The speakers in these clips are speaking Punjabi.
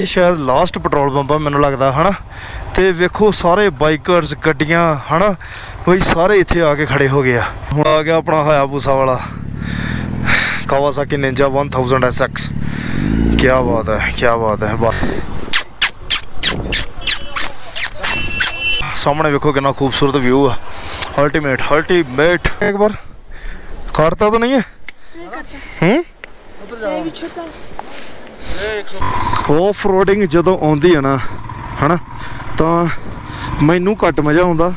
ਇਹ ਸ਼ਾਇਦ ਲਾਸਟ ਪੈਟਰੋਲ ਪੰਪ ਆ ਮੈਨੂੰ ਲੱਗਦਾ ਹਨਾ? ਤੇ ਵੇਖੋ ਸਾਰੇ ਬਾਈਕਰਸ ਗੱਡੀਆਂ ਹਨਾ? ਬਈ ਸਾਰੇ ਇੱਥੇ ਆ ਕੇ ਖੜੇ ਹੋ ਗਏ ਆ। ਹੁਣ ਆ ਗਿਆ ਆਪਣਾ ਹਾਇਆਬੂਸਾ ਵਾਲਾ। ਕਾਵਾਸਾਕੀ ਨਿੰਜਾ 1000 SX ਕੀ ਬਾਤ ਹੈ ਕੀ ਬਾਤ ਹੈ ਬਾ- ਸਾਹਮਣੇ ਵੇਖੋ ਕਿੰਨਾ ਖੂਬਸੂਰਤ ਵਿਊ ਆ। ਅਲਟੀਮੇਟ ਅਲਟੀਮੇਟ ਇੱਕ ਵਾਰ। ਕਾਟਤਾ ਤਾਂ ਨਹੀਂ ਹੈ? ਹੂੰ? ਆਫ ਰੋਡਿੰਗ ਜਦੋਂ ਆਉਂਦੀ ਹੈ ਨਾ ਹਨਾ ਤਾਂ ਮੈਨੂੰ ਘੱਟ ਮਜ਼ਾ ਆਉਂਦਾ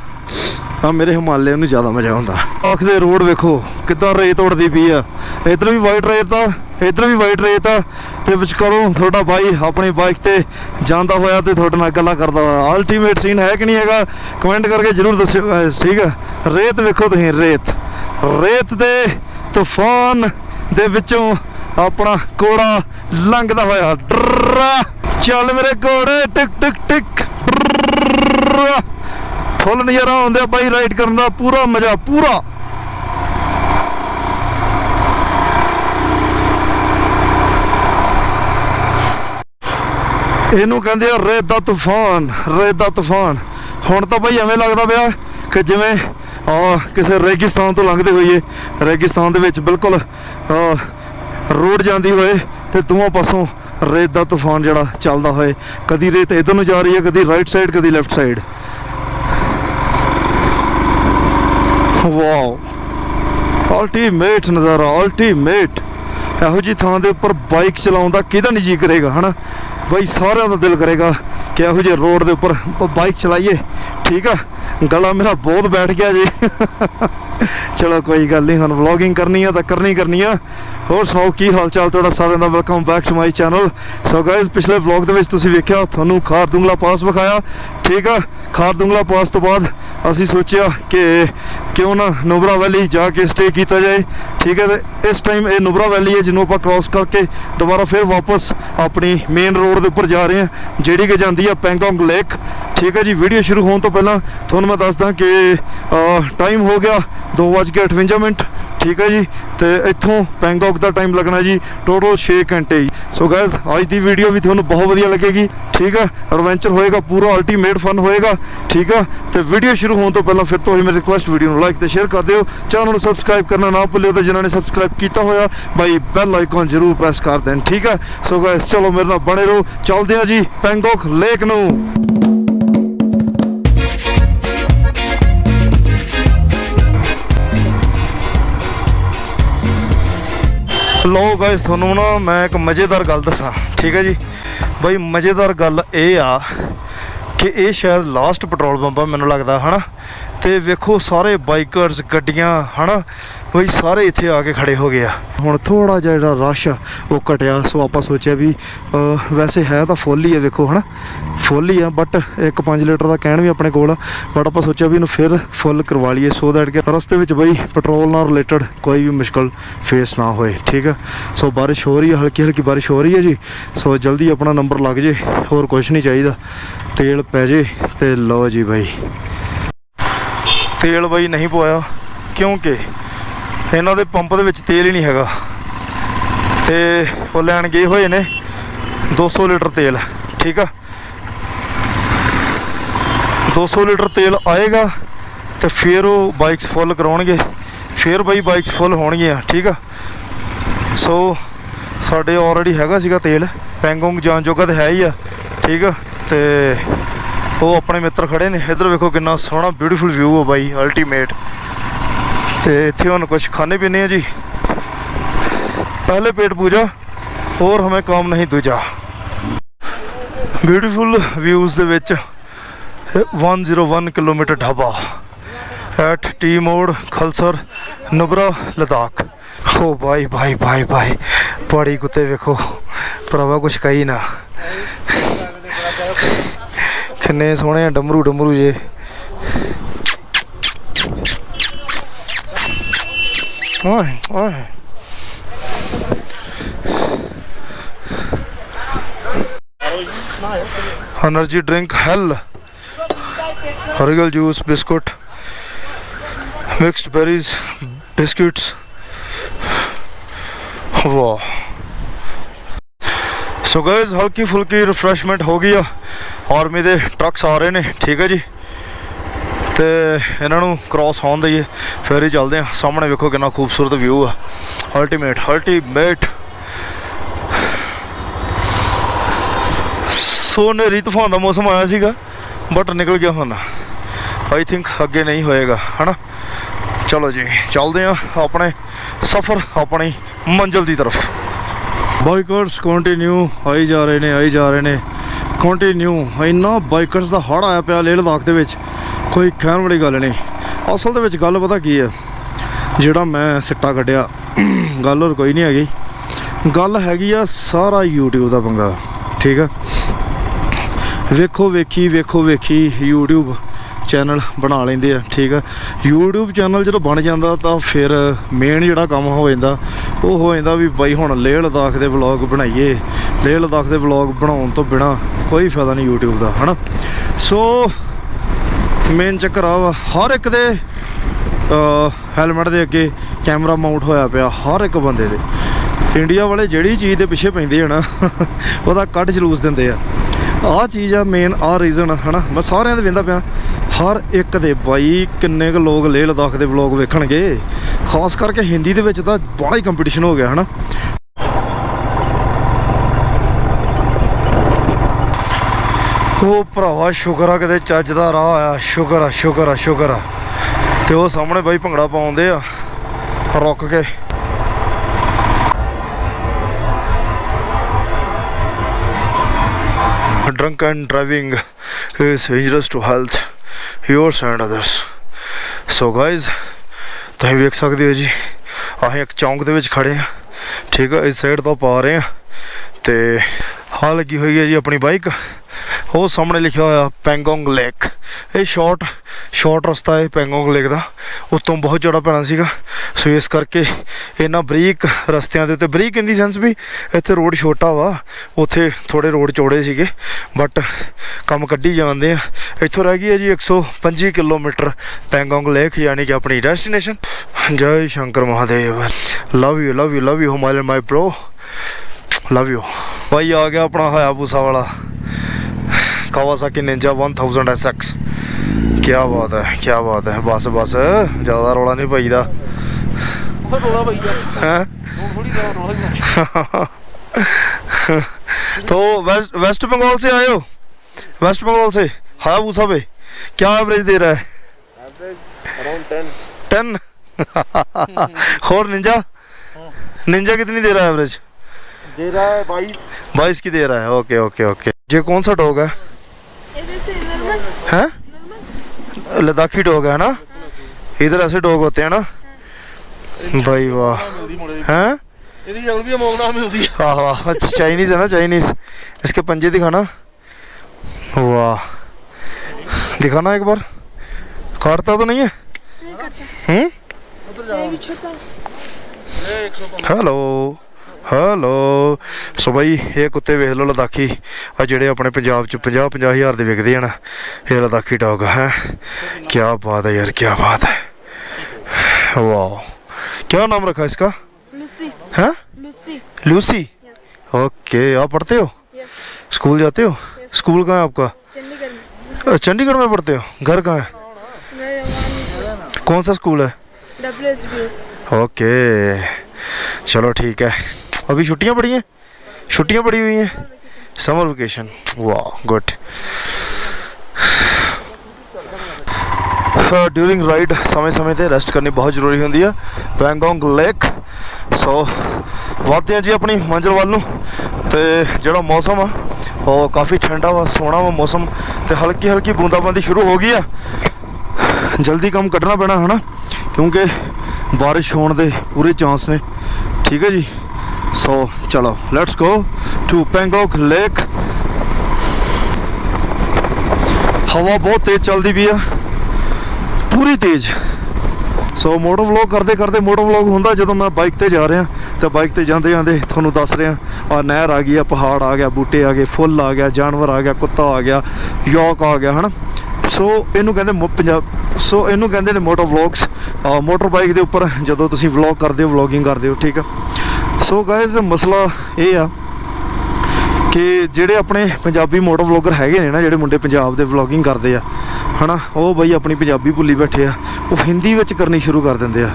ਆ ਮੇਰੇ ਹਿਮਾਲਿਆ ਨੂੰ ਜ਼ਿਆਦਾ ਮਜ਼ਾ ਆਉਂਦਾ। ਆਖਦੇ ਰੋਡ ਵੇਖੋ ਕਿੱਦਾਂ ਰੇਤ ਉੜਦੀ ਪਈ ਆ। ਇਧਰ ਵੀ ਵਾਈਟ ਰੇਤ ਆ ਇਧਰ ਵੀ ਵਾਈਟ ਰੇਤ ਆ ਤੇ ਵਿਚਕਾਰੋਂ ਤੁਹਾਡਾ ਬਾਈ ਆਪਣੀ ਬਾਈਕ ਤੇ ਜਾਂਦਾ ਹੋਇਆ ਤੇ ਤੁਹਾਡੇ ਨਾਲ ਗੱਲਾਂ ਕਰਦਾ ਹੋਇਆ। ਅਲਟੀਮੇਟ ਸੀਨ ਹੈ ਕਿ ਨਹੀਂ ਹੈਗਾ? ਕਮੈਂਟ ਕਰਕੇ ਜਰੂਰ ਦੱਸਿਓ guys, ਠੀਕ ਆ? ਰੇਤ ਵੇਖੋ ਤੁਸੀਂ ਰੇਤ। ਰੇਤ ਦੇ ਤੂਫਾਨ ਦੇ ਵਿੱਚੋਂ ਆਪਣਾ ਕੋੜਾ ਲੰਘਦਾ ਹੋਇਆ। ਡਰਰਾ। ਚੱਲ ਮੇਰੇ ਕੋੜੇ ਟਿਕ ਟਿਕ ਟਿਕ। ਫੁੱਲ ਨਜ਼ਾਰਾ ਆਉਂਦਾ ਬਾਈ ਰਾਈਡ ਕਰਨ ਦਾ। ਪੂਰਾ ਮਜ਼ਾ, ਪੂਰਾ। ਇਹਨੂੰ ਕਹਿੰਦੇ ਆ ਰੇਤ ਦਾ ਤੂਫਾਨ, ਰੇਤ ਦਾ ਤੂਫਾਨ। ਹੁਣ ਤਾਂ ਬਾਈ ਐਵੇਂ ਲੱਗਦਾ ਪਿਆ ਕਿ ਜਿਵੇਂ, ਆ, ਕਿਸੇ ਰੇਗਿਸਤਾਨ ਤੋਂ ਲੰਘਦੇ ਹੋਈਏ। ਰੇਗਿਸਤਾਨ ਦੇ ਵਿੱਚ ਬਿਲਕੁਲ, ਆ, ਰੋਡ ਜਾਂਦੀ ਹੋਏ ਤੇ ਦੋਵਾਂ ਪਾਸੋਂ ਰੇਤ ਦਾ ਤੂਫਾਨ ਜਿਹੜਾ ਚੱਲਦਾ ਹੋਏ। ਕਦੀ ਰੇਤ ਇਧਰ ਨੂੰ ਜਾ ਰਹੀ ਹੈ, ਕਦੀ ਰਾਈਟ ਸਾਈਡ ਕਦੀ ਲੈਫਟ ਸਾਈਡ ਵਾਓ ਅਲਟੀਮੇਟ ਨਜ਼ਾਰਾ ਅਲਟੀਮੇਟ ਇਹੋ ਜੀ ਥਾਂ ਦੇ ਉੱਪਰ ਬਾਈਕ ਚਲਾਉਣ ਦਾ ਕਿਹਦਾ ਨਹੀਂ ਜੀ ਕਰੇਗਾ, ਹਨਾ? ਬਾਈ ਸਾਰਿਆਂ ਦਾ ਦਿਲ ਕਰੇਗਾ ਕਿ ਇਹੋ ਜਿਹੇ ਰੋਡ ਦੇ ਉੱਪਰ ਬਾਈਕ ਚਲਾਈਏ। ਠੀਕ ਆ? ਗਲਾ ਮੇਰਾ ਬਹੁਤ ਬੈਠ ਗਿਆ ਜੀ। ਚਲੋ ਕੋਈ ਗੱਲ ਨਹੀਂ, ਹੁਣ ਵਲੌਗਿੰਗ ਕਰਨੀ ਆ ਤਾਂ ਕਰਨੀ ਕਰਨੀ ਆ। ਹੋਰ ਸੁਣਾਓ, ਕੀ ਹਾਲ ਚਾਲ ਤੁਹਾਡਾ? ਸਾਰਿਆਂ ਦਾ welcome back to my channel so guys ਪਿਛਲੇ ਵਲੌਗ ਦੇ ਵਿੱਚ ਤੁਸੀਂ ਵੇਖਿਆ, ਤੁਹਾਨੂੰ ਖਾਰ ਦੁੰਗਲਾ ਪਾਸ ਵਿਖਾਇਆ। ਠੀਕ ਆ, ਖਾਰ ਦੁੰਗਲਾ ਪਾਸ ਤੋਂ ਬਾਅਦ ਅਸੀਂ ਸੋਚਿਆ ਕਿ ਕਿਉਂ ਨਾ ਨੁਬਰਾ ਵੈਲੀ ਜਾ ਕੇ ਸਟੇ ਕੀਤਾ ਜਾਏ। ਠੀਕ ਹੈ ਤੇ ਇਸ ਟਾਈਮ ਇਹ ਨੁਬਰਾ ਵੈਲੀ ਹੈ ਜਿਹਨੂੰ ਆਪਾਂ ਕ੍ਰਾਸ ਕਰਕੇ ਦੁਬਾਰਾ ਫਿਰ ਵਾਪਸ ਆਪਣੀ ਮੇਨ ਰੋਡ ਦੇ ਉੱਪਰ ਜਾ ਰਹੇ ਹਾਂ, ਜਿਹੜੀ ਕਿ ਜਾਂਦੀ ਆ ਪੈਂਗੋਂਗ ਲੇਕ ਠੀਕ ਹੈ ਜੀ ਵੀਡੀਓ ਸ਼ੁਰੂ ਹੋਣ ਤੋਂ ਪਹਿਲਾਂ ਤੁਹਾਨੂੰ ਮੈਂ ਦੱਸਦਾ ਕਿ ਟਾਈਮ ਹੋ ਗਿਆ 2:58 ਮਿੰਟ, ਠੀਕ ਹੈ ਜੀ? ਤੇ ਇੱਥੋਂ ਪੈਂਗੋਂਗ ਦਾ ਟਾਈਮ ਲੱਗਣਾ ਜੀ ਟੋਟਲ 6 ਘੰਟੇ ਸੋ ਗਾਇਜ਼ ਅੱਜ ਦੀ ਵੀਡੀਓ ਵੀ ਤੁਹਾਨੂੰ ਬਹੁਤ ਵਧੀਆ ਲੱਗੇਗੀ, ਠੀਕ ਹੈ? ਐਡਵੈਂਚਰ ਹੋਏਗਾ, ਪੂਰਾ ਅਲਟੀਮੇਟ ਫਨ ਹੋਏਗਾ, ਠੀਕ ਹੈ? ਤੇ ਵੀਡੀਓ ਸ਼ੁਰੂ ਹੋਣ ਤੋਂ ਪਹਿਲਾਂ ਫਿਰ ਤੋਂ ਹੀ ਮੇਰੀ ਰਿਕੁਐਸਟ ਵੀਡੀਓ ਨੂੰ ਲਾਈਕ ਤੇ ਸ਼ੇਅਰ ਕਰ ਦਿਓ। ਚੈਨਲ ਨੂੰ ਸਬਸਕ੍ਰਾਈਬ ਕਰਨਾ ਨਾ ਭੁੱਲਿਓ ਤੇ ਜਿਨ੍ਹਾਂ ਨੇ ਸਬਸਕ੍ਰਾਈਬ ਕੀਤਾ ਹੋਇਆ, ਬਾਈ ਬੈਲ ਆਈਕਨ ਜ਼ਰੂਰ ਪ੍ਰੈਸ ਕਰ ਦੇਣ, ਠੀਕ ਹੈ? ਸੋ ਗਾਇਜ਼ ਚਲੋ ਮੇਰੇ ਨਾਲ ਬਣੇ ਰਹੋ। ਚੱਲਦੇ ਹਾਂ ਜੀ ਪੈਂਗੋਂਗ ਲੇਕ ਨੂੰ। ਲੋ ਗਾਇਸ ਤੁਹਾਨੂੰ ਨਾ ਮੈਂ ਇੱਕ ਮਜ਼ੇਦਾਰ ਗੱਲ ਦੱਸਾਂ, ਠੀਕ ਹੈ ਜੀ? ਬਈ ਮਜ਼ੇਦਾਰ ਗੱਲ ਇਹ ਆ ਕਿ ਇਹ ਸ਼ਾਇਦ ਲਾਸਟ ਪੈਟਰੋਲ ਪੰਪ ਆ, ਮੈਨੂੰ ਲੱਗਦਾ, ਹਨਾ? ਤੇ ਵੇਖੋ ਸਾਰੇ ਬਾਈਕਰਸ ਗੱਡੀਆਂ, ਹਨਾ? ਬਈ ਸਾਰੇ ਇੱਥੇ ਆ ਕੇ ਖੜੇ ਹੋ ਗਏ ਆ। ਹੁਣ ਥੋੜਾ ਜਿਹਾ ਜਿਹੜਾ ਰਸ਼ ਆ, ਉਹ ਘਟਿਆ। ਸੋ ਆਪਾਂ ਸੋਚਿਆ ਵੀ ਵੈਸੇ ਹੈ ਤਾਂ ਫੁੱਲ ਹੀ ਆ, ਵੇਖੋ ਹਨਾ। ਫੁੱਲ ਹੀ ਆ ਬਟ ਇੱਕ 5 ਲੀਟਰ ਦਾ ਕਹਿਣ ਵੀ ਆਪਣੇ ਕੋਲ ਆ। ਬਟ ਆਪਾਂ ਸੋਚਿਆ ਵੀ ਇਹਨੂੰ ਫਿਰ ਫੁੱਲ ਕਰਵਾ ਲਈਏ। ਸੋ ਦੈਟ ਕਿ ਰਸਤੇ ਵਿੱਚ ਬਈ ਪੈਟਰੋਲ ਨਾਲ ਰਿਲੇਟਡ ਕੋਈ ਵੀ ਮੁਸ਼ਕਲ ਫੇਸ ਨਾ ਹੋਏ, ਠੀਕ ਆ? ਸੋ ਬਾਰਿਸ਼ ਹੋ ਰਹੀ ਹੈ ਹਲਕੀ ਹਲਕੀ ਬਾਰਿਸ਼ ਹੋ ਰਹੀ ਹੈ ਜੀ। ਸੋ ਜਲਦੀ ਆਪਣਾ ਨੰਬਰ ਲੱਗ ਜੇ, ਹੋਰ ਕੁਝ ਨਹੀਂ ਚਾਹੀਦਾ। ਤੇਲ ਪੈ ਜੇ ਤੇ ਲਓ ਜੀ ਬਾਈ। ਤੇਲ ਬਾਈ ਨਹੀਂ ਪਵਾਇਆ, ਕਿਉਂਕਿ ਇਹਨਾਂ ਦੇ ਪੰਪ ਦੇ ਵਿੱਚ ਤੇਲ ਹੀ ਨਹੀਂ ਹੈਗਾ। ਤੇ ਉਹ ਲੈਣ ਗਏ ਹੋਏ ਨੇ 200 ਲੀਟਰ ਤੇਲ, ਠੀਕ ਆ? 200 ਲੀਟਰ ਤੇਲ ਆਏਗਾ ਤੇ ਫਿਰ ਉਹ ਬਾਈਕਸ ਫੁੱਲ ਕਰਾਉਣਗੇ। ਫਿਰ ਬਾਈ ਬਾਈਕਸ ਫੁੱਲ ਹੋਣਗੀਆਂ, ਠੀਕ ਆ? ਸੋ ਸਾਡੇ ਆਲਰੇਡੀ ਹੈਗਾ ਸੀਗਾ ਤੇਲ, ਪੈਂਗੋਂਗ ਜਾਣ ਜੋਗਾ ਤਾਂ ਹੈ ਹੀ ਆ, ਠੀਕ ਆ? ਤੇ ਉਹ ਆਪਣੇ ਮਿੱਤਰ ਖੜੇ ਨੇ। ਇੱਧਰ ਵੇਖੋ ਕਿੰਨਾ ਸੋਹਣਾ ਬਿਊਟੀਫੁਲ ਵਿਊ ਆ ਬਾਈ ਅਲਟੀਮੇਟ ਤੇ ਇੱਥੇ ਹੁਣ ਕੁਝ ਖਾਣੇ ਪੀਣੇ ਆ ਜੀ। ਪਹਿਲੇ ਪੇਟ ਪੂਜਾ, ਹੋਰ ਹਮੇ ਕੰਮ ਨਹੀਂ ਦੂਜਾ। ਬਿਊਟੀਫੁਲ ਵਿਊਜ਼ ਦੇ ਵਿੱਚ 101 ਕਿਲੋਮੀਟਰ ਢਾਬਾ। ਐਟ ਟੀ ਮੋੜ ਖਲਸਰ ਨਬਰਾ ਲਦਾਖ ਹੋ ਭਾਈ ਭਾਈ ਭਾਈ ਭਾਈ ਪਹਾੜੀ ਕੁੱਤੇ ਵੇਖੋ। ਭਰਾਵਾ ਕੁਛ ਕਹੀ ਨਾ। ਕਿੰਨੇ ਸੋਹਣੇ ਆ, ਡਮਰੂ ਡਮਰੂ ਜੇ। Ой, ой. Energy drink Hell original juice biscuit mixed berries biscuits વાહ ਸੋ ਗਾਇਸ ਹਲਕੀ ਫੁਲਕੀ ਰਿਫਰੈਸ਼ਮੈਂਟ ਹੋ ਗਈ ਆ ਆਰਮੀ ਦੇ ਟਰੱਕਸ ਆ ਰਹੇ ਨੇ ਠੀਕ ਹੈ ਜੀ ਤੇ ਇਹਨਾਂ ਨੂੰ ਕ੍ਰਾਸ ਹੋਣ ਦਈਏ, ਫਿਰ ਹੀ ਚੱਲਦੇ ਆ ਸਾਹਮਣੇ ਵੇਖੋ ਕਿੰਨਾ ਖੂਬਸੂਰਤ ਵਿਊ ਆ। ਅਲਟੀਮੇਟ ਅਲਟੀਮੇਟ ਸੋ ਨੇਰੀ ਤੂਫਾਨ ਦਾ ਮੌਸਮ ਆਇਆ ਸੀਗਾ ਬਟ ਨਿਕਲ ਗਿਆ ਹੁਣ। ਆਈ ਥਿੰਕ ਅੱਗੇ ਨਹੀਂ ਹੋਏਗਾ, ਹਨਾ? ਚਲੋ ਜੀ, ਚੱਲਦੇ ਆ ਆਪਣੇ ਸਫ਼ਰ, ਆਪਣੀ ਮੰਜ਼ਿਲ ਦੀ ਤਰਫ। ਬਾਈਕਰਸ ਕੰਟੀਨਿਊ ਆਈ ਜਾ ਰਹੇ ਨੇ, ਆਈ ਜਾ ਰਹੇ ਨੇ। ਕੰਟੀਨਿਊ ਇੰਨਾ ਬਾਈਕਰਸ ਦਾ ਹੜ ਆਇਆ ਪਿਆ ਲੇਹ ਲਦਾਖ ਦੇ ਵਿੱਚ। ਕੋਈ ਕਹਿਣ ਵਾਲੀ ਗੱਲ ਨਹੀਂ। ਅਸਲ ਦੇ ਵਿੱਚ ਗੱਲ ਪਤਾ ਕੀ ਹੈ? ਜਿਹੜਾ ਮੈਂ ਸਿੱਟਾ ਕੱਢਿਆ, ਗੱਲ ਹੋਰ ਕੋਈ ਨਹੀਂ ਹੈਗੀ। ਗੱਲ ਹੈਗੀ ਆ ਸਾਰਾ YouTube ਦਾ ਪੰਗਾ, ਠੀਕ ਆ? ਵੇਖੋ ਵੇਖੀ ਵੇਖੋ ਵੇਖੀ YouTube ਚੈਨਲ ਬਣਾ ਲੈਂਦੇ ਆ, ਠੀਕ ਆ? YouTube ਚੈਨਲ ਜਦੋਂ ਬਣ ਜਾਂਦਾ ਤਾਂ ਫਿਰ ਮੇਨ ਜਿਹੜਾ ਕੰਮ ਹੋ ਜਾਂਦਾ, ਉਹ ਹੋ ਜਾਂਦਾ ਵੀ ਬਾਈ ਹੁਣ ਲੇਹ ਲਦਾਖ ਦੇ ਵਲੌਗ ਬਣਾਈਏ। ਲੇਹ ਲਦਾਖ ਦੇ ਵਲੌਗ ਬਣਾਉਣ ਤੋਂ ਬਿਨਾ ਕੋਈ ਫਾਇਦਾ ਨਹੀਂ YouTube ਦਾ, ਹਨਾ? ਸੋ ਮੇਨ ਚੱਕਰ ਆ ਵਾ, ਹਰ ਇੱਕ ਦੇ ਹੈਲਮਟ ਦੇ ਅੱਗੇ ਕੈਮਰਾ ਮਾਊਂਟ ਹੋਇਆ ਪਿਆ, ਹਰ ਇੱਕ ਬੰਦੇ ਦੇ। ਇੰਡੀਆ ਵਾਲੇ ਜਿਹੜੀ ਚੀਜ਼ ਦੇ ਪਿੱਛੇ ਪੈਂਦੇ ਆ ਨਾ, ਉਹਦਾ ਕੱਢ ਜਲੂਸ ਦਿੰਦੇ ਆ। ਆਹ ਚੀਜ਼ ਆ ਮੇਨ ਆਹ ਰੀਜ਼ਨ ਹਨਾ? ਮੈਂ ਸਾਰਿਆਂ ਦੇ ਵੇਂਦਾ ਪਿਆ, ਹਰ ਇੱਕ ਦੇ ਬਾਈ ਕਿੰਨੇ ਕੁ ਲੋਕ ਲੇਹ ਲਦਾਖ ਦੇ ਵਲੌਗ ਵੇਖਣਗੇ। ਖਾਸ ਕਰਕੇ ਹਿੰਦੀ ਦੇ ਵਿੱਚ ਤਾਂ ਬੜਾ ਹੀ ਕੰਪੀਟੀਸ਼ਨ ਹੋ ਗਿਆ, ਹਨਾ? ਉਹ ਭਰਾਵਾ, ਸ਼ੁਕਰ ਆ ਕਿਤੇ ਚੱਜ ਦਾ ਰਾਹ ਆਇਆ। ਸ਼ੁਕਰ ਆ ਸ਼ੁਕਰ ਆ ਸ਼ੁਕਰ ਆ। ਤੇ ਉਹ ਸਾਹਮਣੇ ਬਾਈ ਭੰਗੜਾ ਪਾਉਂਦੇ ਆ, ਰੁੱਕ ਕੇ। Drunk and driving is dangerous to health yours and others. So guys, ਤੁਸੀਂ ਵੇਖ ਸਕਦੇ ਹੋ ਜੀ ਅਸੀਂ ਇੱਕ ਚੌਂਕ ਦੇ ਵਿੱਚ ਖੜੇ ਆ। ਠੀਕ ਆ, ਇਸ ਸਾਈਡ ਤੋਂ ਪਾ ਰਹੇ ਆ। ਤੇ ਹਾਲ ਲੱਗੀ ਹੋਈ ਹੈ ਜੀ ਆਪਣੀ ਬਾਈਕ ਉਹ ਸਾਹਮਣੇ ਲਿਖਿਆ ਹੋਇਆ, ਪੈਂਗੋਂਗ ਲੇਕ। ਇਹ ਸ਼ਾਰਟ ਸ਼ਾਰਟ ਰਸਤਾ ਹੈ ਪੈਂਗੋਂਗ ਲੇਕ ਦਾ। ਉਤੋਂ ਬਹੁਤ ਜ਼ਿਆਦਾ ਪੈਣਾ ਸੀਗਾ। ਸੋ ਇਸ ਕਰਕੇ ਇਹਨਾਂ ਬਰੀਕ ਰਸਤਿਆਂ ਦੇ ਉੱਤੇ, ਬਰੀਕ ਇਨ ਦੀ ਸੈਂਸ ਵੀ ਇੱਥੇ ਰੋਡ ਛੋਟਾ ਵਾ। ਉੱਥੇ ਥੋੜੇ ਰੋਡ ਚੌੜੇ ਸੀਗੇ। ਬਟ ਕੰਮ ਕੱਢੀ ਜਾਂਦੇ ਆ। ਇੱਥੋਂ ਰਹਿ ਗਈ ਹੈ ਜੀ 125 ਕਿਲੋਮੀਟਰ ਪੈਂਗੋਂਗ ਲੇਕ, ਯਾਨੀ ਕਿ ਆਪਣੀ ਡੈਸਟੀਨੇਸ਼ਨ ਜੈ Shankar Mahadev. Love you love you love you Himalayan my bro love you ਭਾਈ ਆ ਗਿਆ ਆਪਣਾ ਹਾਇਆ ਹਾਇਆਬੂਸਾ ਵਾਲਾ। कावासाकी निंजा 1000 एसएक्स क्या बात है क्या बात है। बस बस ज़्यादा रौला नहीं पाई दा तो वेस्ट वेस्ट बंगाल से आए हो? वेस्ट बंगाल से? हाँ वो पे क्या एवरेज दे रहा है? टेन और निंजा निंजा कितनी दे रहा है एवरेज दे रहा है बाईस। बाईस की दे रहा है ओके ओके ओके ये कौन सा डॉग है? हैं? लद्दाखी डॉग है ना? इधर ऐसे डॉग होते हैं ना? भाई वाह। हैं? वाह अच्छा चाइनीज़ है ना चाइनीज़ इसके पंजे दिखाना। वाह। दिखाना एक बार। काटता तो नहीं है? हम्म? हेलो ਜਾ ये भी छोटा ਇਹ 105 ਹੈਲੋ ਹੈਲੋ ਸੋ ਬਾਈ ਇਹ ਕੁੱਤੇ ਵੇਖ ਲਓ ਲਦਾਖੀ ਆ ਜਿਹੜੇ ਆਪਣੇ ਪੰਜਾਬ ਚ 50 50 ਹਜ਼ਾਰ ਦੇ ਵਿਕਦੇ ਹਨ ਇਹ ਲਦਾਖੀ ਡੌਗ ਹੈ ਕੀ ਬਾਤ ਹੈ ਯਾਰ ਕੀ ਬਾਤ ਹੈ ਵਾਓ क्या नाम रखा इसका लूसी है लूसी लूसी यस ओके आप पढ़ते हो यस स्कूल जाते हो स्कूल कहाँ है आपका चंडीगढ़ में अ, चंडीगढ़ में पढ़ते हो घर कहाँ है मैं कौन सा स्कूल है W S B S okay चलो ठीक है अभी छुट्टियां पड़ी हैं छुट्टियां पड़ी हुई हैं समर वेकेशन वाह गुड ਡਿਊਰਿੰਗ ਰਾਈਡ ਸਮੇਂ-ਸਮੇਂ ਤੇ ਰੈਸਟ ਕਰਨੀ ਬਹੁਤ ਜ਼ਰੂਰੀ ਹੁੰਦੀ ਆ ਪੈਂਗੋਂਗ ਲੇਕ ਸੋ ਵਧਦੇ ਆ ਜੀ ਆਪਣੀ ਮੰਜ਼ਿਲ ਵੱਲ ਨੂੰ ਤੇ ਜਿਹੜਾ ਮੌਸਮ ਆ ਉਹ ਕਾਫੀ ਠੰਡਾ ਵਾ ਸੋਹਣਾ ਵਾ ਮੌਸਮ ਤੇ ਹਲਕੀ ਹਲਕੀ ਬੂੰਦਾਬਾਂਦੀ ਸ਼ੁਰੂ ਹੋ ਗਈ ਆ ਜਲਦੀ ਕੰਮ ਕੱਢਣਾ ਪੈਣਾ ਹਨਾ ਕਿਉਂਕਿ ਬਾਰਿਸ਼ ਹੋਣ ਦੇ ਪੂਰੇ ਚਾਂਸ ਨੇ ਠੀਕ ਹੈ ਜੀ ਸੋ ਚਲੋ let's go to Pangong lake ਹਵਾ ਬਹੁਤ ਤੇਜ਼ ਚੱਲਦੀ ਵੀ ਆ ਪੂਰੀ ਤੇਜ਼ ਸੋ ਮੋਟਰ ਵਲੌਗ ਕਰਦੇ ਕਰਦੇ ਮੋਟਰ ਵਲੌਗ ਹੁੰਦਾ ਜਦੋਂ ਮੈਂ ਬਾਈਕ ਤੇ ਜਾ ਰਿਹਾ ਤੇ ਬਾਈਕ ਤੇ ਜਾਂਦੇ ਜਾਂਦੇ ਤੁਹਾਨੂੰ ਦੱਸ ਰਿਹਾ ਆ ਨਹਿਰ ਆ ਗਈ ਆ ਪਹਾੜ ਆ ਗਿਆ ਬੂਟੇ ਆ ਗਏ ਫੁੱਲ ਆ ਗਿਆ ਜਾਨਵਰ ਆ ਗਿਆ ਕੁੱਤਾ ਆ ਗਿਆ ਯੋਕ ਆ ਗਿਆ ਹਨਾ ਸੋ ਇਹਨੂੰ ਕਹਿੰਦੇ ਮੋ- ਪੰਜਾਬ ਸੋ ਇਹਨੂੰ ਕਹਿੰਦੇ ਨੇ ਮੋਟੋ ਵਲੌਗਸ ਮੋਟਰ ਬਾਈਕ ਦੇ ਉੱਪਰ ਜਦੋਂ ਤੁਸੀਂ ਵਲੌਗ ਕਰਦੇ ਹੋ ਵਲੌਗਿੰਗ ਕਰਦੇ ਹੋ ਠੀਕ ਆ ਸੋ ਗਾਇਜ਼ ਮਸਲਾ ਇਹ ਆ ਕਿ ਜਿਹੜੇ ਆਪਣੇ ਪੰਜਾਬੀ ਮੋਟਰ ਵਲੌਗਰ ਹੈਗੇ ਨੇ ਨਾ, ਜਿਹੜੇ ਮੁੰਡੇ ਪੰਜਾਬ ਦੇ ਵਲੌਗਿੰਗ ਕਰਦੇ ਆ, ਹਨਾ, ਉਹ ਬਈ ਆਪਣੀ ਪੰਜਾਬੀ ਭੁੱਲੀ ਬੈਠੇ ਆ, ਉਹ ਹਿੰਦੀ ਵਿੱਚ ਕਰਨੀ ਸ਼ੁਰੂ ਕਰ ਦਿੰਦੇ ਆ।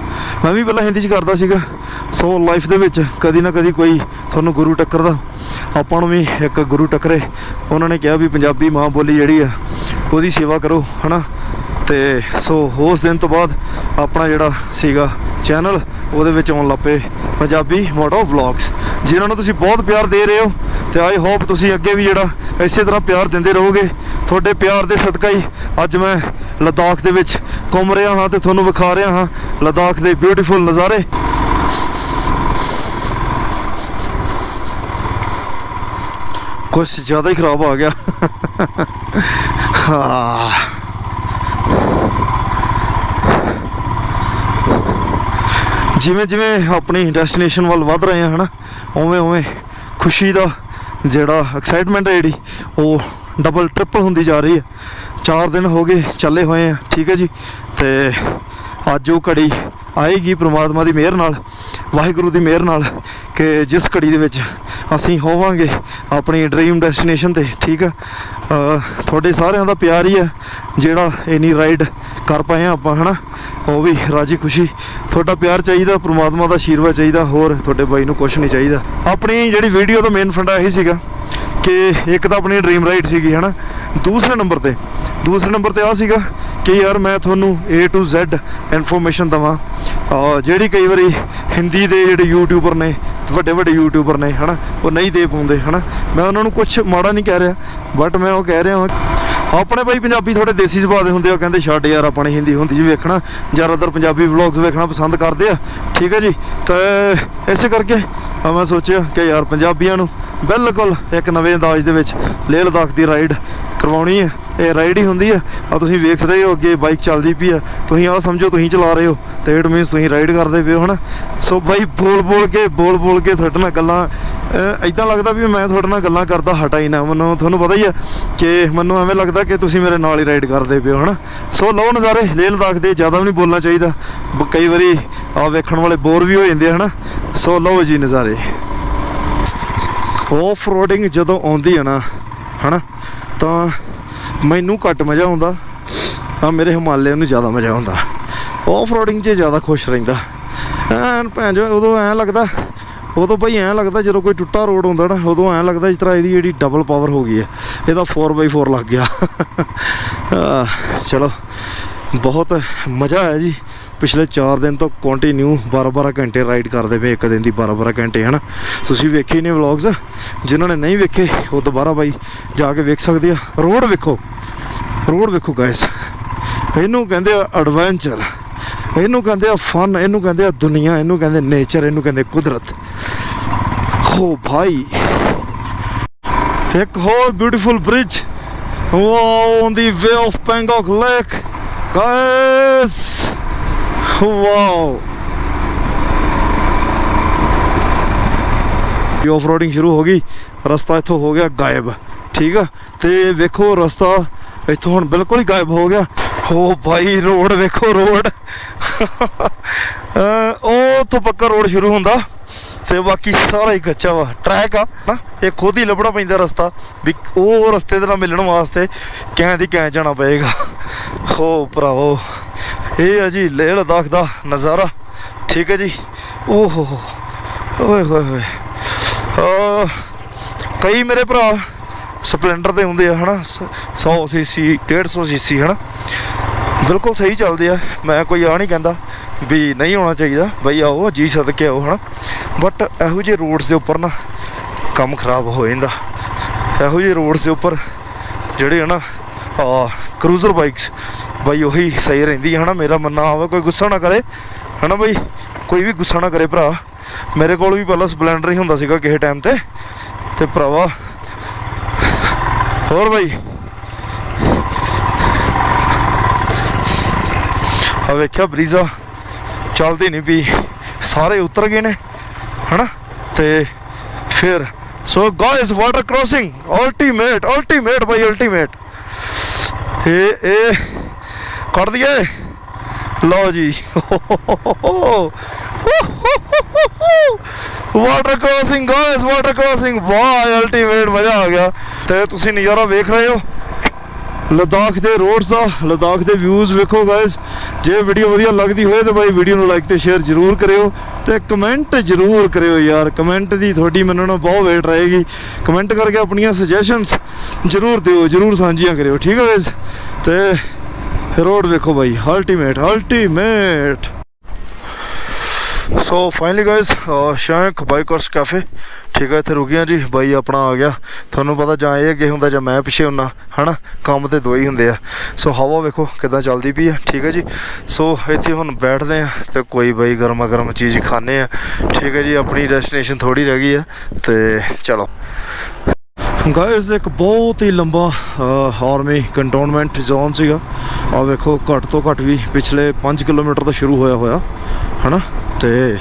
ਮੈਂ ਵੀ ਪਹਿਲਾਂ ਹਿੰਦੀ 'ਚ ਕਰਦਾ ਸੀਗਾ ਸੋ ਲਾਈਫ ਦੇ ਵਿੱਚ ਕਦੀ ਨਾ ਕਦੀ ਕੋਈ ਤੁਹਾਨੂੰ ਗੁਰੂ ਟੱਕਰਦਾ, ਆਪਾਂ ਨੂੰ ਵੀ ਇੱਕ ਗੁਰੂ ਟੱਕਰੇ। ਉਹਨਾਂ ਨੇ ਕਿਹਾ ਵੀ ਪੰਜਾਬੀ ਮਾਂ ਬੋਲੀ ਜਿਹੜੀ ਆ, ਉਹਦੀ ਸੇਵਾ ਕਰੋ, ਹਨਾ। ਤੇ ਸੋ ਉਸ ਦਿਨ ਤੋਂ ਬਾਅਦ ਆਪਣਾ ਜਿਹੜਾ ਸੀਗਾ ਚੈਨਲ ਉਹਦੇ ਵਿੱਚ ਆਉਣ ਲੱਪੇ ਪੰਜਾਬੀ ਮੋਟੋ ਵਲੌਗਸ। ਜਿਨ੍ਹਾਂ ਨੂੰ ਤੁਸੀਂ ਬਹੁਤ ਪਿਆਰ ਦੇ ਰਹੇ ਹੋ, ਤੇ ਆਈ ਹੋਪ ਤੁਸੀਂ ਅੱਗੇ ਵੀ ਜਿਹੜਾ ਇਸੇ ਤਰ੍ਹਾਂ ਪਿਆਰ ਦਿੰਦੇ ਰਹੋਗੇ। ਤੁਹਾਡੇ ਪਿਆਰ ਦੇ ਸਦਕਾ ਹੀ ਅੱਜ ਮੈਂ ਲਦਾਖ ਦੇ ਵਿੱਚ ਘੁੰਮ ਰਿਹਾ ਹਾਂ ਤੇ ਤੁਹਾਨੂੰ ਵਿਖਾ ਰਿਹਾ ਹਾਂ ਲਦਾਖ ਦੇ ਬਿਊਟੀਫੁਲ ਨਜ਼ਾਰੇ। ਕੁਝ ਜ਼ਿਆਦਾ ਹੀ ਖਰਾਬ ਆ ਗਿਆ। ਹਾਂ। ਜਿਵੇਂ ਜਿਵੇਂ ਆਪਣੀ ਡੈਸਟੀਨੇਸ਼ਨ ਵੱਲ ਵੱਧ ਰਹੇ ਹਾਂ, ਹਨਾ, ਉਵੇਂ ਉਵੇਂ ਖੁਸ਼ੀ ਦਾ ਜਿਹੜਾ ਐਕਸਾਈਟਮੈਂਟ ਹੈ ਜਿਹੜੀ, ਉਹ ਡਬਲ ਟ੍ਰਿਪਲ ਹੁੰਦੀ ਜਾ ਰਹੀ ਹੈ। 4 ਦਿਨ ਹੋ ਗਏ ਚੱਲੇ ਹੋਏ ਆ, ਠੀਕ ਹੈ ਜੀ, ਤੇ ਅੱਜ ਉਹ ਘੜੀ ਆਏਗੀ ਪ੍ਰਮਾਤਮਾ ਦੀ ਮਿਹਰ ਨਾਲ, ਵਾਹਿਗੁਰੂ ਦੀ ਮਿਹਰ ਨਾਲ ਕਿ ਜਿਸ ਘੜੀ ਦੇ ਵਿੱਚ ਅਸੀਂ ਹੋਵਾਂਗੇ ਆਪਣੀ ਡ੍ਰੀਮ ਡੈਸਟੀਨੇਸ਼ਨ ਤੇ, ਠੀਕ ਆ? ਤੁਹਾਡੇ ਸਾਰਿਆਂ ਦਾ ਪਿਆਰ ਹੀ ਹੈ ਜਿਹੜਾ ਇਨੀ ਰਾਈਡ ਕਰ ਪਾਏ ਆ ਆਪਾਂ, ਹਨਾ? ਉਹ ਵੀ ਰਾਜੀ ਖੁਸ਼ੀ। ਤੁਹਾਡਾ ਪਿਆਰ ਚਾਹੀਦਾ, ਪ੍ਰਮਾਤਮਾ ਦਾ ਆਸ਼ੀਰਵਾਦ ਚਾਹੀਦਾ, ਹੋਰ ਤੁਹਾਡੇ ਬਾਈ ਨੂੰ ਕੁਝ ਨਹੀਂ ਚਾਹੀਦਾ। ਆਪਣੀ ਜਿਹੜੀ ਵੀਡੀਓ ਦਾ ਮੇਨ ਫੰਡਾ ਇਹੀ ਸੀਗਾ ਕਿ ਇੱਕ ਤਾਂ ਆਪਣੀ ਡ੍ਰੀਮ ਰਾਈਡ ਸੀਗੀ, ਹਨਾ? ਦੂਸਰੇ ਨੰਬਰ ਤੇ, ਦੂਸਰੇ ਨੰਬਰ ਤੇ ਆ ਸੀਗਾ ਕਿ ਯਾਰ ਮੈਂ ਤੁਹਾਨੂੰ A to Z ਇਨਫੋਰਮੇਸ਼ਨ ਦਵਾਂ। ਜਿਹੜੀ ਕਈ ਵਾਰੀ ਹਿੰਦੀ ਦੇ ਜਿਹੜੇ ਯੂਟਿਊਬਰ ਨੇ, ਵੱਡੇ ਵੱਡੇ ਯੂਟਿਊਬਰ ਨੇ, ਹਨਾ, ਉਹ ਨਹੀਂ ਦੇ ਪਾਉਂਦੇ, ਹਨਾ। ਮੈਂ ਉਹਨਾਂ ਨੂੰ ਕੁਝ ਮਾੜਾ ਨਹੀਂ ਕਹਿ ਰਿਹਾ ਬਟ ਮੈਂ ਉਹ ਕਹਿ ਰਿਹਾ ਹਾਂ। ਆਪਣੇ ਭਾਈ ਪੰਜਾਬੀ ਥੋੜੇ ਦੇਸੀ ਸੁਭਾਅ ਦੇ ਹੁੰਦੇ ਆ, ਉਹ ਕਹਿੰਦੇ, ਛੱਡ ਯਾਰ ਆਪਣੇ ਹਿੰਦੀ, ਹੁੰਦੀ ਜੀ ਵੇਖਣਾ। ਜ਼ਿਆਦਾਤਰ ਪੰਜਾਬੀ ਵਲੌਗਸ ਵੇਖਣਾ ਪਸੰਦ ਕਰਦੇ ਆ। ਠੀਕ ਹੈ ਜੀ? ਤੇ ਇਸੇ ਕਰਕੇ ਮੈਂ ਸੋਚਿਆ ਕਿ ਯਾਰ ਪੰਜਾਬੀਆਂ ਨੂੰ ਬਿਲਕੁਲ ਇੱਕ ਨਵੇਂ ਅੰਦਾਜ਼ ਦੇ ਵਿੱਚ ਲੇਹ ਲਦਾਖ ਦੀ ਰਾਈਡ ਕਰਵਾਉਣੀ ਹੈ। ਇਹ ਰਾਈਡ ਹੀ ਹੁੰਦੀ ਆ। ਆ ਤੁਸੀਂ ਵੇਖ ਰਹੇ ਹੋ, ਅੱਗੇ ਬਾਈਕ ਚੱਲਦੀ ਪਈ ਆ। ਤੁਸੀਂ ਆ ਸਮਝੋ, ਤੁਸੀਂ ਚਲਾ ਰਹੇ ਹੋ। ਤੇ ਇਟ ਮੀਨਸ ਤੁਸੀਂ ਰਾਈਡ ਕਰਦੇ ਪਏ ਹੋ, ਹਨਾ? ਸੋ ਬਾਈ, ਬੋਲ ਬੋਲ ਕੇ, ਬੋਲ ਬੋਲ ਕੇ ਤੁਹਾਡੇ ਨਾਲ ਗੱਲਾਂ ਐਦਾਂ ਲੱਗਦਾ ਵੀ ਮੈਂ ਤੁਹਾਡੇ ਨਾਲ ਗੱਲਾਂ ਕਰਦਾ, ਹਟਾ ਹੀ ਨਾ। ਮੈਨੂੰ ਤੁਹਾਨੂੰ ਪਤਾ ਹੀ ਆ ਕਿ ਮੈਨੂੰ ਐਵੇਂ ਲੱਗਦਾ ਕਿ ਤੁਸੀਂ ਮੇਰੇ ਨਾਲ ਹੀ ਰਾਈਡ ਕਰਦੇ ਪਏ ਹੋ, ਹਨਾ? ਸੋ ਲਓ ਨਜ਼ਾਰੇ, ਲੇਹ ਲਦਾਖ ਦੇ ਜ਼ਿਆਦਾ ਵੀ ਨਹੀਂ ਬੋਲਣਾ ਚਾਹੀਦਾ। ਬ- ਕਈ ਵਾਰੀ ਆ ਵੇਖਣ ਵਾਲੇ ਬੋਰ ਵੀ ਹੋ ਜਾਂਦੇ ਆ, ਹਨਾ? ਸੋ ਲਓ ਜੀ ਨਜ਼ਾਰੇ। ਆਫ ਰੋਡਿੰਗ ਜਦੋਂ ਆਉਂਦੀ ਹੈ ਨਾ, ਹਨਾ? ਤਾਂ ਮੈਨੂੰ ਘੱਟ ਮਜ਼ਾ ਆਉਂਦਾ ਆ ਮੇਰੇ ਹਿਮਾਲਿਆ ਨੂੰ ਜ਼ਿਆਦਾ ਮਜ਼ਾ ਆਉਂਦਾ। ਆਫ ਰੋਡਿੰਗ 'ਚ ਜ਼ਿਆਦਾ ਖੁਸ਼ ਰਹਿੰਦਾ। ਐਨ ਭੈਣ ਜੋ ਉਦੋਂ ਐਂ ਲੱਗਦਾ, ਉਦੋਂ ਭਾਈ ਐਂ ਲੱਗਦਾ ਜਦੋਂ ਕੋਈ ਟੁੱਟਾ ਰੋਡ ਹੁੰਦਾ ਨਾ, ਉਦੋਂ ਐਂ ਲੱਗਦਾ ਜਿਸ ਤਰ੍ਹਾਂ ਇਹਦੀ ਜਿਹੜੀ ਡਬਲ ਪਾਵਰ ਹੋ ਗਈ ਹੈ, ਇਹਦਾ 4x4 ਲੱਗ ਗਿਆ। ਚਲੋ, ਬਹੁਤ ਮਜ਼ਾ ਆਇਆ ਜੀ। ਪਿਛਲੇ 4 ਦਿਨ ਤੋਂ ਕੰਟੀਨਿਊ 12-12 ਘੰਟੇ ਰਾਈਡ ਕਰਦੇ ਪਏ, ਇੱਕ ਦਿਨ ਦੀ 12-12 ਘੰਟੇ, ਹਨਾ? ਤੁਸੀਂ ਵੇਖੇ ਨੇ ਵਲੌਗਸ ਜਿਨ੍ਹਾਂ ਨੇ ਨਹੀਂ ਵੇਖੇ, ਉਹ ਦੁਬਾਰਾ ਬਾਈ ਜਾ ਕੇ ਵੇਖ ਸਕਦੇ ਆ। ਰੋਡ ਵੇਖੋ। ਰੋਡ ਵੇਖੋ ਗਾਇਸ ਇਹਨੂੰ ਕਹਿੰਦੇ ਆ ਐਡਵੈਂਚਰ ਇਹਨੂੰ ਕਹਿੰਦੇ ਆ ਫਨ ਇਹਨੂੰ ਕਹਿੰਦੇ ਆ ਦੁਨੀਆ। ਇਹਨੂੰ ਕਹਿੰਦੇ ਨੇਚਰ ਇਹਨੂੰ ਕਹਿੰਦੇ ਕੁਦਰਤ। ਹੋ ਭਾਈ। ਇੱਕ ਹੋਰ beautiful bridge wow on the way of Pangong lake guys wow off roading ਸ਼ੁਰੂ ਹੋ ਗਈ। ਰਸਤਾ ਇੱਥੋਂ ਹੋ ਗਿਆ ਗਾਇਬ। ਠੀਕ ਆ? ਤੇ ਵੇਖੋ ਰਸਤਾ ਇੱਥੋਂ ਹੁਣ ਬਿਲਕੁਲ ਹੀ ਗਾਇਬ ਹੋ ਗਿਆ। ਹੋ ਭਾਈ, ਰੋਡ ਵੇਖੋ, ਰੋਡ। ਉਹ ਤੋਂ ਪੱਕਾ ਰੋਡ ਸ਼ੁਰੂ ਹੁੰਦਾ। ਤੇ ਬਾਕੀ ਸਾਰਾ ਹੀ ਕੱਚਾ ਵਾ। ਟਰੈਕ ਆ, ਨਾ? ਇਹ ਖੁਦ ਹੀ ਲੱਭਣਾ ਪੈਂਦਾ ਰਸਤਾ। ਵੀ ਉਹ ਰਸਤੇ ਦੇ ਨਾਲ ਮਿਲਣ ਵਾਸਤੇ ਕੈਂ ਦੀ ਕੈਂ ਜਾਣਾ ਪਏਗਾ। ਹੋ ਭਰਾਵੋ। ਇਹ ਆ ਜੀ ਲੇਹ ਲਦਾਖ ਦਾ ਨਜ਼ਾਰਾ। ਠੀਕ ਹੈ ਜੀ। ਓਹ। ਹੋ ਹੋ ਓਏ ਹੋਏ ਹੋਏ। ਆ, ਕਈ ਮੇਰੇ ਭਰਾ ਸਪਲੈਂਡਰ ਦੇ ਹੁੰਦੇ ਆ, ਹਨਾ? 100 ਸੀਸੀ 150 ਸੀਸੀ, ਹਨਾ? ਬਿਲਕੁਲ ਸਹੀ ਚੱਲਦੇ ਆ। ਮੈਂ ਕੋਈ ਆ ਨਹੀਂ ਕਹਿੰਦਾ ਵੀ ਨਹੀਂ ਹੋਣਾ ਚਾਹੀਦਾ। ਬਈ ਆਓ, ਜੀ ਸਦਕੇ ਆਓ, ਹਨਾ? ਬਟ ਇਹੋ ਜਿਹੇ ਰੋਡਸ ਦੇ ਉੱਪਰ ਨਾ ਕੰਮ ਖਰਾਬ ਹੋ ਜਾਂਦਾ। ਇਹੋ ਜਿਹੇ ਰੋਡਸ ਦੇ ਉੱਪਰ ਜਿਹੜੇ ਹਨਾ ਆ ਕਰੂਜ਼ਰ ਬਾਈਕਸ ਬਾਈ ਉਹੀ ਸਹੀ ਰਹਿੰਦੀ ਹੈ, ਹਨਾ? ਮੇਰਾ ਮੰਨਣਾ ਆਵੇ ਕੋਈ ਗੁੱਸਾ ਨਾ ਕਰੇ। ਹਨਾ ਬਾਈ? ਕੋਈ ਵੀ ਗੁੱਸਾ ਨਾ ਕਰੇ ਭਰਾ। ਮੇਰੇ ਕੋਲ ਵੀ ਪਹਿਲਾਂ ਸਪਲੈਂਡਰ ਹੀ ਹੁੰਦਾ ਸੀਗਾ ਕਿਸੇ ਟਾਈਮ ਤੇ। ਤੇ ਭਰਾਵਾ, ਹੋਰ ਬਾਈ? ਆ ਵੇਖਿਆ ਬਰੀਜ਼ਾ? ਚੱਲਦੀ ਨਹੀਂ ਵੀ ਸਾਰੇ ਉਤਰ ਗਏ ਨੇ, ਹਨਾ? ਤੇ ਫਿਰ so guys water crossing ultimate ultimate ਬਾਈ ਅਲਟੀਮੇਟ ਇਹ ਇਹ ਕੱਢ ਦਈਏ। ਲਓ ਜੀ। Water crossing guys water crossing ਵਾਹ ਅਲਟੀਮੇਟ ਮਜ਼ਾ ਆ ਗਿਆ। ਤੇ ਤੁਸੀਂ ਨਜ਼ਾਰਾ ਵੇਖ ਰਹੇ ਹੋ। ਲਦਾਖ ਦੇ ਰੋਡਸ ਦਾ, ਲਦਾਖ ਦੇ ਵਿਊਜ਼ ਵੇਖੋ ਗਾਇਸ ਜੇ ਵੀਡੀਓ ਵਧੀਆ ਲੱਗਦੀ ਹੋਵੇ ਤਾਂ ਬਾਈ ਵੀਡੀਓ ਨੂੰ ਲਾਈਕ ਤੇ ਸ਼ੇਅਰ ਜ਼ਰੂਰ ਕਰਿਓ। ਤੇ ਕਮੈਂਟ ਜ਼ਰੂਰ ਕਰਿਓ ਯਾਰ। ਕਮੈਂਟ ਦੀ ਤੁਹਾਡੀ ਮੈਨੂੰ ਨਾ ਬਹੁਤ ਵੇਟ ਰਹੇਗੀ। ਕਮੈਂਟ ਕਰਕੇ ਆਪਣੀਆਂ ਸੁਜੈਸ਼ਨਸ ਜ਼ਰੂਰ ਦਿਓ, ਜ਼ਰੂਰ ਸਾਂਝੀਆਂ ਕਰਿਓ। ਠੀਕ ਹੈ ਗਾਇਸ ਤੇ ਰੋਡ ਵੇਖੋ ਬਾਈ ultimate ultimate so finally guys ਸ਼ਾਂਕ bikers cafe ਠੀਕ ਹੈ ਇੱਥੇ ਰੁਕੀਆਂ ਜੀ। ਬਾਈ ਆਪਣਾ ਆ ਗਿਆ। ਤੁਹਾਨੂੰ ਪਤਾ ਜਾਂ ਇਹ ਅੱਗੇ ਹੁੰਦਾ ਜਾਂ ਮੈਂ ਪਿੱਛੇ ਹੁੰਨਾ, ਹਨਾ? ਕੰਮ ਤੇ ਦੋ ਹੀ ਹੁੰਦੇ ਆ। ਸੋ ਹਵਾ ਵੇਖੋ ਕਿਦਾਂ ਚੱਲਦੀ ਪਈ ਆ। ਠੀਕ ਹੈ ਜੀ। ਸੋ ਇੱਥੇ ਹੁਣ ਬੈਠਦੇ ਆ ਤੇ ਕੋਈ ਬਾਈ ਗਰਮਾ ਗਰਮ ਚੀਜ਼ ਖਾਣੇ ਆ। ਠੀਕ ਹੈ ਜੀ, ਆਪਣੀ ਡੈਸਟੀਨੇਸ਼ਨ ਥੋੜੀ ਰਹਿ ਗਈ ਆ ਤੇ ਚਲੋ। ਗਾਇਸ, ਇੱਕ ਬਹੁਤ ਹੀ ਲੰਬਾ ਆਰਮੀ ਕੰਟੋਨਮੈਂਟ ਜ਼ੋਨ ਸੀਗਾ। ਆ ਵੇਖੋ, ਘੱਟ ਤੋਂ ਘੱਟ ਵੀ ਪਿਛਲੇ 5 ਕਿਲੋਮੀਟਰ ਤੋਂ ਸ਼ੁਰੂ ਹੋਇਆ ਹੋਇਆ, ਹਨਾ? ਤੇ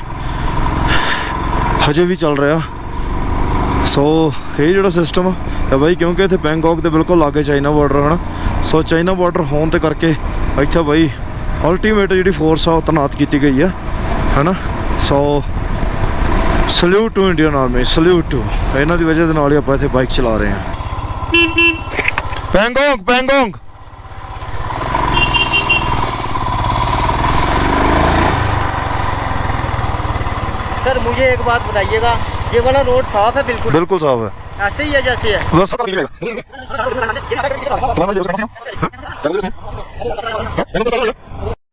ਹਜੇ ਵੀ ਚੱਲ ਰਿਹਾ। ਸੋ ਇਹ ਜਿਹੜਾ ਸਿਸਟਮ ਹੈ ਬਾਈ ਕਿਉਂਕਿ ਇੱਥੇ ਬੈਂਕਾਕ ਦੇ ਬਿਲਕੁਲ ਲਾਗੇ ਚਾਈਨਾ ਬਾਰਡਰ ਹਨਾ? ਸੋ ਚਾਈਨਾ ਬਾਰਡਰ ਹੋਣ ਤੇ ਕਰਕੇ ਇੱਥੇ ਬਾਈ ਅਲਟੀਮੇਟ ਜਿਹੜੀ ਫੋਰਸ ਆ, ਉਹ ਤੈਨਾਤ ਕੀਤੀ ਗਈ ਆ, ਹਨਾ? So salute to Indian army salute to ਇਹਨਾਂ ਦੀ ਵਜ੍ਹਾ ਦੇ ਨਾਲ ਹੀ ਆਪਾਂ ਇੱਥੇ ਬਾਈਕ ਚਲਾ ਰਹੇ ਹਾਂ ਪੈਂਗੋਂਗ ਪੈਂਗੋਂਗ सर मुझे एक बात बताइएगा ये वाला रोड साफ है बिल्कुल ਬਿਲਕੁਲ ਸਾਫ ਹੈ ऐसे ही है जैसे है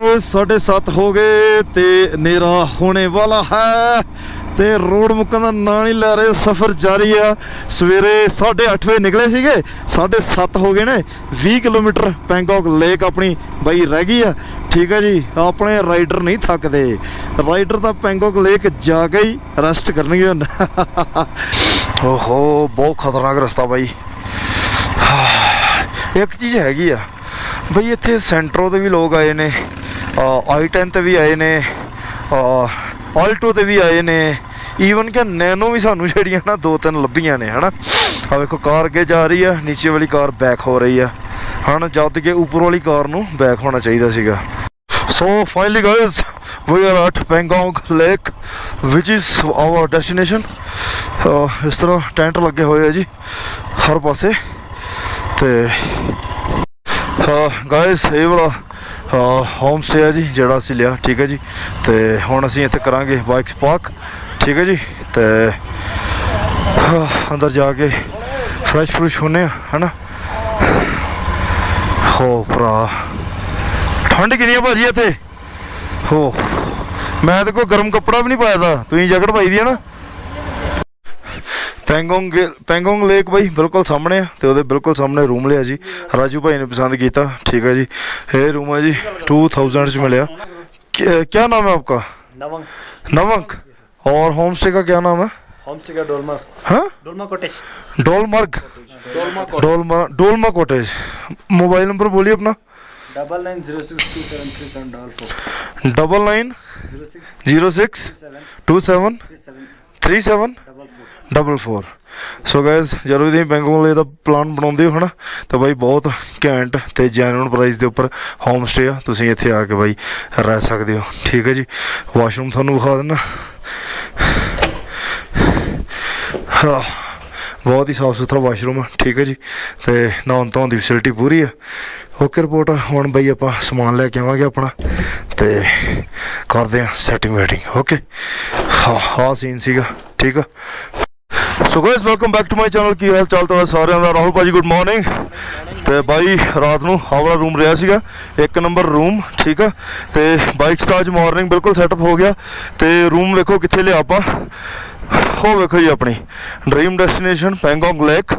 ਬਸ ਸਾਢੇ ਸੱਤ ਹੋ ਗਏ ਤੇ ਨੇਰਾ ਹੋਣੇ ਵਾਲਾ ਹੈ ਤੇ ਰੋਡ ਮੁੱਕਣ ਦਾ ਨਾਂ ਨਹੀਂ ਲੈ ਰਹੇ, ਸਫ਼ਰ ਜਾਰੀ ਆ। ਸਵੇਰੇ 8:30 ਵਜੇ ਨਿਕਲੇ ਸੀਗੇ 7:30 ਹੋ ਗਏ ਨੇ। 20 ਕਿਲੋਮੀਟਰ ਪੈਂਗੋਕ ਲੇਕ ਆਪਣੀ ਬਾਈ ਰਹਿ ਗਈ ਆ। ਠੀਕ ਆ ਜੀ, ਆਪਣੇ ਰਾਈਡਰ ਨਹੀਂ ਥੱਕਦੇ। ਰਾਈਡਰ ਤਾਂ ਪੈਂਗੋਕ ਲੇਕ ਜਾ ਕੇ ਹੀ ਰੈਸਟ ਕਰਨਗੇ ਹੁਣ। ਓਹੋ, ਬਹੁਤ ਖਤਰਨਾਕ ਰਸਤਾ ਬਾਈ। ਇੱਕ ਚੀਜ਼ ਹੈਗੀ ਆ, ਬਈ ਇੱਥੇ ਸੈਂਟਰੋ ਦੇ ਵੀ ਲੋਕ ਆਏ ਨੇ ਆਈ 10 ਤੇ ਵੀ ਆਏ ਨੇ ਆਲਟੋ ਤੇ ਵੀ ਆਏ ਨੇ। ਈਵਨ ਕਿ ਨੈਨੋ ਵੀ ਸਾਨੂੰ ਜਿਹੜੀਆਂ ਨਾ ਦੋ ਤਿੰਨ ਲੱਭੀਆਂ ਨੇ, ਹਨਾ। ਆ ਵੇਖੋ, ਕਾਰ ਅੱਗੇ ਜਾ ਰਹੀ ਆ, ਨੀਚੇ ਵਾਲੀ ਕਾਰ ਬੈਕ ਹੋ ਰਹੀ ਆ। ਹਣ ਜਦ ਕਿ ਉੱਪਰ ਵਾਲੀ ਕਾਰ ਨੂੰ ਬੈਕ ਹੋਣਾ ਚਾਹੀਦਾ ਸੀਗਾ। So finally guys we are at Pangong lake which is our destination ਇਸ ਤਰ੍ਹਾਂ ਟੈਂਟ ਲੱਗੇ ਹੋਏ ਆ ਜੀ, ਹਰ ਪਾਸੇ। ਤੇ ਗਾਇਸ ਇਹ ਵਾਲਾ ਹੋਮ ਸਟੇ ਹੈ ਜੀ, ਜਿਹੜਾ ਅਸੀਂ ਲਿਆ, ਠੀਕ ਹੈ ਜੀ। ਤੇ ਹੁਣ ਅਸੀਂ ਇੱਥੇ ਕਰਾਂਗੇ ਬਾਈਕਸ ਪਾਰਕ ਠੀਕ ਹੈ ਜੀ। ਤੇ ਅੰਦਰ ਜਾ ਕੇ ਫਰੈਸ਼ ਫਰੂਸ਼ ਹੋਣੇ ਆ, ਹਨਾ? ਹੋ ਭਰਾ, ਠੰਡ ਕਿੰਨੀ ਆ ਭਾਜੀ ਇੱਥੇ? ਹੋ, ਮੈਂ ਤਾਂ ਕੋਈ ਗਰਮ ਕੱਪੜਾ ਵੀ ਨਹੀਂ ਪਾਇਆ ਦਾ ਤੁਸੀਂ ਜੈਕਟ ਪਾਈ ਦੀ ਹੈ ਨਾ? ਪੈਂਗੋਂਗ ਗੇ- ਪੈਂਗੋਂਗ ਲੇਕ ਬਾਈ ਬਿਲਕੁਲ ਸਾਹਮਣੇ ਆ ਤੇ ਉਹਦੇ ਬਿਲਕੁਲ ਸਾਹਮਣੇ ਰੂਮ ਲਿਆ ਜੀ ਰਾਜੂ ਭਾਈ ਨੇ ਪਸੰਦ ਕੀਤਾ ਠੀਕ ਹੈ ਜੀ ਇਹ ਰੂਮ ਹੈ ਜੀ 2000 ਚ ਮਿਲਿਆ ਕੀ ਨਾਮ ਹੈ ਆਪਕਾ नवंग नमक और होम स्टे का क्या नाम है होम स्टे का डोलमा हाँ Dolma cottage Dolmarg Dolma Dolma cottage mobile number बोलिए अपना double nine zero six two seven three seven double four double nine zero six zero six seven two seven three seven 44 so guys ਜਦੋਂ ਤੁਸੀਂ ਬੈਂਗੋਲ ਦਾ ਪਲਾਨ ਬਣਾਉਂਦੇ ਹੋ, ਹਨਾ, ਤਾਂ ਬਾਈ ਬਹੁਤ ਘੈਂਟ ਤੇ ਜੈਨੂਨ ਪ੍ਰਾਈਸ ਦੇ ਉੱਪਰ ਹੋਮ ਸਟੇ ਆ। ਤੁਸੀਂ ਇੱਥੇ ਆ ਕੇ ਬਾਈ ਰਹਿ ਸਕਦੇ ਹੋ। ਠੀਕ ਹੈ ਜੀ? ਵਾਸ਼ਰੂਮ ਤੁਹਾਨੂੰ ਵਿਖਾ ਦਿੰਦਾ। ਹਾਂ, ਬਹੁਤ ਹੀ ਸਾਫ਼ ਸੁਥਰਾ ਵਾਸ਼ਰੂਮ ਆ। ਠੀਕ ਹੈ ਜੀ? ਤੇ ਨਹਾਉਣ ਧੋਣ ਦੀ ਫੈਸਿਲਿਟੀ ਪੂਰੀ ਆ। ਓਕੇ ਰਿਪੋਰਟ ਹੁਣ ਬਾਈ ਆਪਾਂ ਸਮਾਨ ਲੈ ਕੇ ਆਵਾਂਗੇ ਆਪਣਾ। ਤੇ ਕਰਦੇ ਆ ਸੈਟਿੰਗ ਵੇਟਿੰਗ ਓਕੇ ਹਾਂ ਹਾਂ ਸੀਨ ਸੀਗਾ। ਠੀਕ ਆ? So guys welcome back to my channel ਕੀ ਹਾਲ ਚਾਲ ਤੁਹਾਡਾ ਸਾਰਿਆਂ ਦਾ? ਰਾਹੁਲ ਭਾਜੀ ਗੁੱਡ ਮਾਰਨਿੰਗ ਤੇ ਬਾਈ ਰਾਤ ਨੂੰ ਹਾਵਲਾ ਰੂਮ ਰਿਹਾ ਸੀਗਾ, ਇੱਕ ਨੰਬਰ ਰੂਮ ਠੀਕ ਆ? ਤੇ ਬਾਈਕਸ ਦਾ ਅੱਜ ਮਾਰਨਿੰਗ ਬਿਲਕੁਲ ਸੈਟਅਪ ਹੋ ਗਿਆ। ਤੇ ਰੂਮ ਵੇਖੋ ਕਿੱਥੇ ਲਿਆ ਆਪਾਂ। ਹੋ ਵੇਖੋ ਜੀ ਆਪਣੀ ਡ੍ਰੀਮ ਡੈਸਟੀਨੇਸ਼ਨ ਪੈਂਗੋਂਗ ਲੇਕ